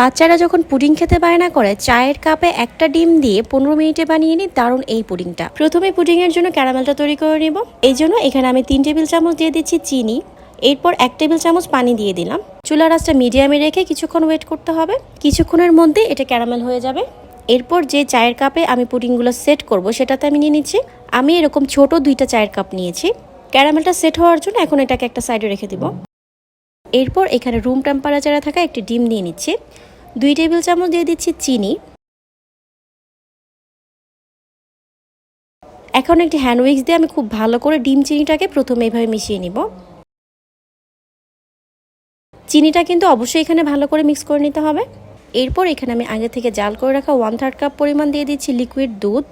বাচ্চারা যখন পুডিং খেতে বায়না করে, চায়ের কাপে একটা ডিম দিয়ে পনেরো মিনিটে বানিয়ে নিই, দারুণ এই পুডিংটা। প্রথমে পুডিং এর জন্য ক্যারামেলটা তৈরি করে নিব। এই জন্য এখানে আমি তিন টেবিল চামচ দিয়ে দিচ্ছি চিনি। এরপর এক টেবিল চামচ পানি দিয়ে দিলাম। চুলার রাসটা মিডিয়ামে রেখে কিছুক্ষণ ওয়েট করতে হবে। কিছুক্ষণের মধ্যে এটা ক্যারামেল হয়ে যাবে। এরপর যে চায়ের কাপে আমি পুডিংগুলো সেট করব, সেটাতে আমি নিয়ে নিচ্ছি। আমি এরকম ছোট দুইটা চায়ের কাপ নিয়েছি। ক্যারামেলটা সেট হওয়ার জন্য এখন এটাকে একটা সাইডে রেখে দিব। এরপর এখানে রুম টেম্পারেচারে থাকা একটি ডিম নিয়ে নিচ্ছি। দুই টেবিল চামচ দিয়ে দিচ্ছি চিনি। এখন একটি হ্যান্ড উইক্স দিয়ে আমি খুব ভালো করে ডিম চিনিটাকে প্রথমে এভাবে মিশিয়ে নিব। চিনিটা কিন্তু অবশ্যই এখানে ভালো করে মিক্স করে নিতে হবে। এরপর এখানে আমি আগে থেকে জাল করে রাখা ওয়ান থার্ড কাপ পরিমাণ দিয়ে দিচ্ছি লিকুইড দুধ।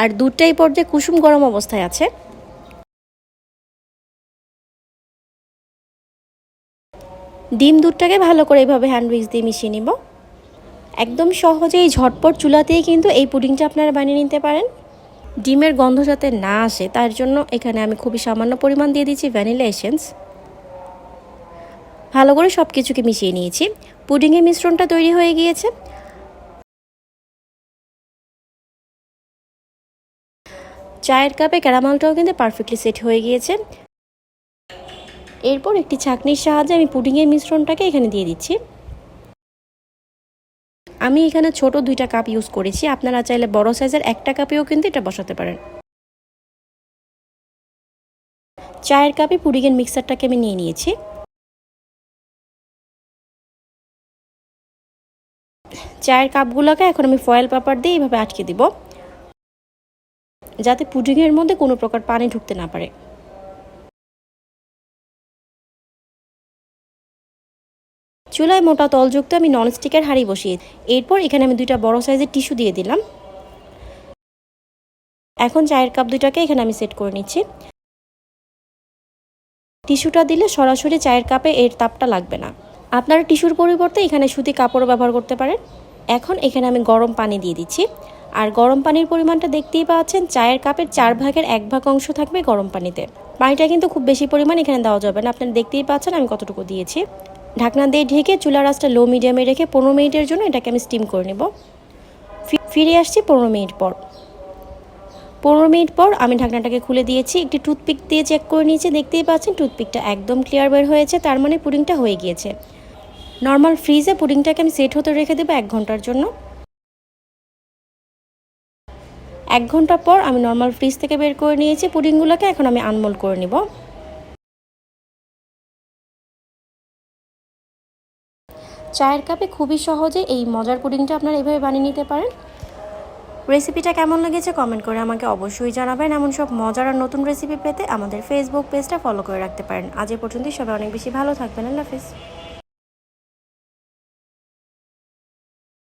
আর দুধটা এই পর্যায়ে কুসুম গরম অবস্থায় আছে। ডিম দুধটাকে ভালো করে এইভাবে হ্যান্ড উইক্স দিয়ে মিশিয়ে নিব। একদম সহজেই ঝটপট চুলাতেই কিন্তু এই পুডিংটা আপনারা বানিয়ে নিতে পারেন। ডিমের গন্ধ যাতে না আসে, তার জন্য এখানে আমি খুবই সামান্য পরিমাণ দিয়ে দিচ্ছি ভ্যানিলা এসেন্স। ভালো করে সব কিছুকে মিশিয়ে নিয়েছি। পুডিংয়ের মিশ্রণটা তৈরি হয়ে গিয়েছে। চায়ের কাপে ক্যারামালটাও কিন্তু পারফেক্টলি সেট হয়ে গিয়েছে। এরপর একটি ছাঁকনির সাহায্যে আমি পুডিংয়ের মিশ্রণটাকে এখানে দিয়ে দিচ্ছি। আমি এখানে ছোট দুইটা কাপ ইউজ করেছি। আপনারা চাইলে বড় সাইজের একটা কাপেও কিন্তু এটা বসাতে পারেন। চায়ের কাপে পুডিংয়ের মিক্সারটাকে আমি নিয়ে নিয়েছি। চায়ের কাপগুলোকে এখন আমি ফয়েল পেপার দিয়ে এইভাবে আটকে দিব, যাতে পুডিংয়ের মধ্যে কোনো প্রকার পানি ঢুকতে না পারে। চুলায় মোটা তলযুক্ত আমি ননস্টিকের হাঁড়ি বসিয়ে এরপর এখানে আমি দুইটা বড় সাইজের টিস্যু দিয়ে দিলাম। এখন চায়ের কাপ দুইটাকে এখানে আমি সেট করে নিচ্ছি। টিস্যুটা দিলে সরাসরি চায়ের কাপে এর তাপটা লাগবে না। আপনারা টিস্যুর পরিবর্তে এখানে সুতি কাপড়ও ব্যবহার করতে পারেন। এখন এখানে আমি গরম পানি দিয়ে দিচ্ছি। আর গরম পানির পরিমাণটা দেখতেই পাচ্ছেন, চায়ের কাপের চার ভাগের এক ভাগ অংশ থাকবে গরম পানিতে। পানিটা কিন্তু খুব বেশি পরিমাণ এখানে দেওয়া যাবে না। আপনারা দেখতেই পাচ্ছেন আমি কতটুকু দিয়েছি। ঢাকনা দিয়ে ঢেকে চুলা রাসটা লো মিডিয়ামে রেখে পনেরো মিনিটের জন্য এটাকে আমি স্টিম করে নেব। ফিরে আসছি পনেরো মিনিট পর। পনেরো মিনিট পর আমি ঢাকনাটাকে খুলে দিয়েছি, একটি টুথপিক দিয়ে চেক করে নিয়েছি, দেখতেই পাচ্ছেন টুথপিকটা একদম ক্লিয়ার বের হয়েছে, তার মানে পুডিংটা হয়ে গিয়েছে। নর্মাল ফ্রিজে পুডিংটাকে আমি সেট হতে রেখে দেবো এক ঘণ্টার জন্য। এক ঘণ্টা পর আমি নর্মাল ফ্রিজ থেকে বের করে নিয়েছি পুডিংগুলোকে এখন আমি আনমোল করে নিব। চায়ের কাপে খুবই সহজে এই মজার পুডিংটা আপনারা এভাবে বানিয়ে নিতে পারেন। রেসিপিটা কেমন লেগেছে কমেন্ট করে আমাকে অবশ্যই জানাবেন। এমন সব মজার আর নতুন রেসিপি পেতে আমাদের ফেসবুক পেজটা ফলো করে রাখতে পারেন। আজ এ পর্যন্তই। সবাই অনেক বেশি ভালো থাকবেন। আল্লাহ হাফিজ।